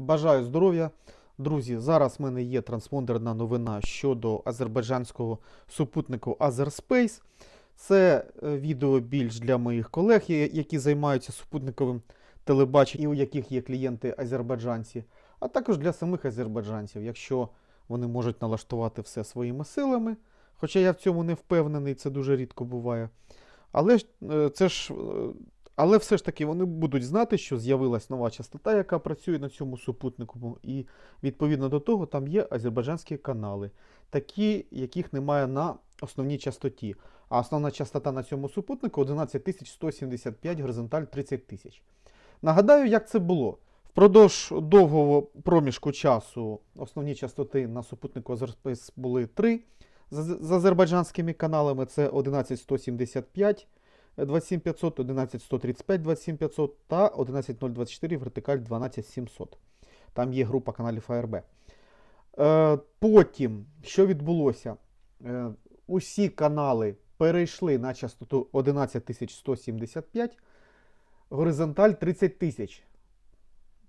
Бажаю здоров'я. Друзі, зараз в мене є транспондерна новина щодо азербайджанського супутнику Azerspace. Це е, відео більш для моїх колег, які займаються супутниковим телебаченням і у яких є клієнти азербайджанці, а також для самих азербайджанців, якщо вони можуть налаштувати все своїми силами. Хоча я в цьому не впевнений, це дуже рідко буває. Але е, це ж. Але все ж таки вони будуть знати, що з'явилась нова частота, яка працює на цьому супутнику. І відповідно до того там є азербайджанські канали, такі, яких немає на основній частоті. А основна частота на цьому супутнику 11175, горизонталь 30 тисяч. Нагадаю, як це було. Впродовж довгого проміжку часу основні частоти на супутнику Азерспейс були три. З азербайджанськими каналами це 11175, 27500, 11135, 27500 та 11024 вертикаль 12700. Там є група каналів АРБ. Е, потім, що відбулося? Е, усі канали перейшли на частоту 11175, горизонталь 30 тисяч.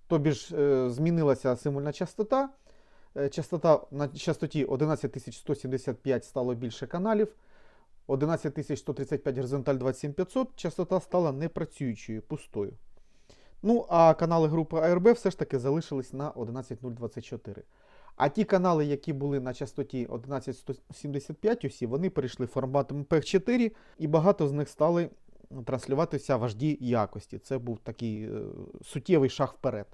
Тобі ж е, змінилася символьна частота. Частота на частоті 11175 стало більше каналів. 11135 горизонталь 27500 частота стала непрацюючою, пустою. Ну, а канали групи АРБ все ж таки залишились на 11024. А ті канали, які були на частоті 11175, усі, вони перейшли форматом MPEG-4, і багато з них стали транслюватися в HD якості. Це був такий е, суттєвий шаг вперед.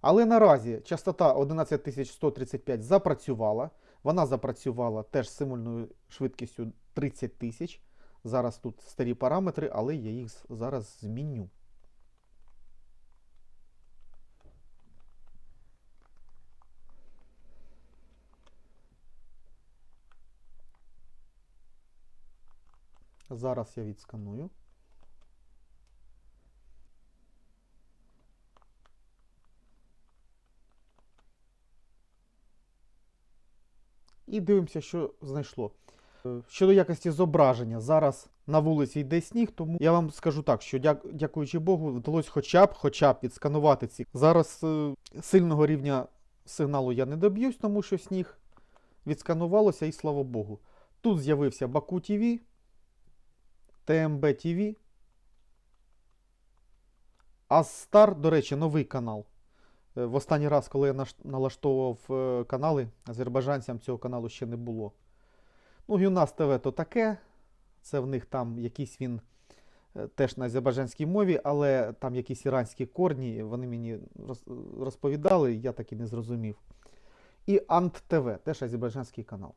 Але наразі частота 11135 запрацювала. Вона запрацювала теж з символьною швидкістю 30 тисяч. Зараз тут старі параметри, але я їх зараз зміню. Зараз я відсканую. І дивимося, що знайшло. Е, Щодо якості зображення, зараз на вулиці йде сніг, тому я вам скажу так, що дяк- дякуючи Богу, вдалося хоча б, хоча б відсканувати ці. Зараз е, сильного рівня сигналу я не доб'юсь, тому що сніг відсканувалося, і слава Богу. Тут з'явився Баку ТВ, ТМБ ТВ. Астар, до речі, новий канал. Е, В останній раз, коли я налаштовував е, канали, азербайджанцям цього каналу ще не було. Ну, Юнас ТВ то таке. Це в них там якийсь він е, теж на азербайджанській мові, але там якісь іранські корні, вони мені розповідали, я так і не зрозумів. І Ант ТВ, теж азербайджанський канал.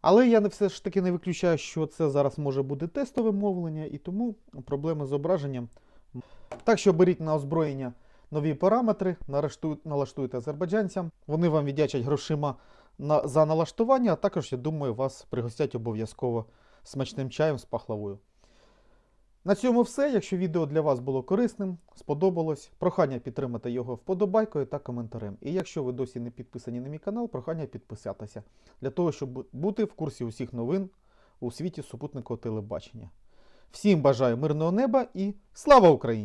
Але я все ж таки не виключаю, що це зараз може бути тестове мовлення, і тому проблеми з зображенням. Так що беріть на озброєння нові параметри, налаштуй- налаштуйте азербайджанцям. Вони вам віддячать грошима на, за налаштування, а також, я думаю, вас пригостять обов'язково смачним чаєм з пахлавою. На цьому все. Якщо відео для вас було корисним, сподобалось, прохання підтримати його вподобайкою та коментарем. І якщо ви досі не підписані на мій канал, прохання підписатися для того, щоб бути в курсі усіх новин у світі супутникового телебачення. Всім бажаю мирного неба і слава Україні!